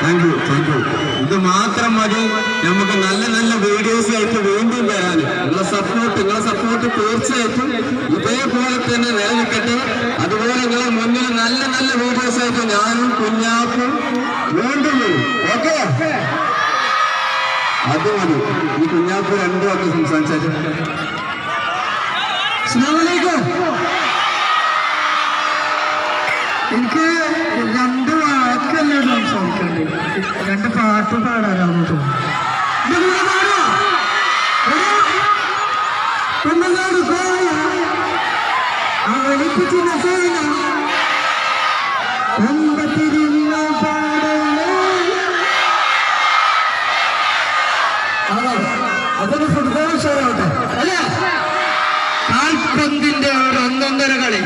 Thank you thank you ഇത് മാത്രം മതി. നമുക്ക് നല്ല നല്ല വീഡിയോസ് ആയിട്ട് വീണ്ടും വരാൻ നിങ്ങളെ സപ്പോർട്ട് നിങ്ങളെ സപ്പോർട്ട് തീർച്ചയായിട്ടും ഇതേപോലെ തന്നെ നിലനിൽക്കട്ടെ. അതുപോലെ നിങ്ങളെ മുന്നിൽ നല്ല നല്ല വീഡിയോസ് ആയിട്ട് ഞാനും കുഞ്ഞാപ്പും വീണ്ടും വരും. ഓക്കെ അത് മതി. ഈ കുഞ്ഞാപ്പ് രണ്ടു ഒക്കെ സംസാരിച്ചു എനിക്ക് സേന. ഒമ്പത്തിരുന്ന പാടലേ അതെ അതൊരു ഫുട്ബോൾ ഷോ ആവട്ടെ അല്ലേ? കാൽപന്തിന്റെ ഒരു ഒന്നൊന്നര കളി.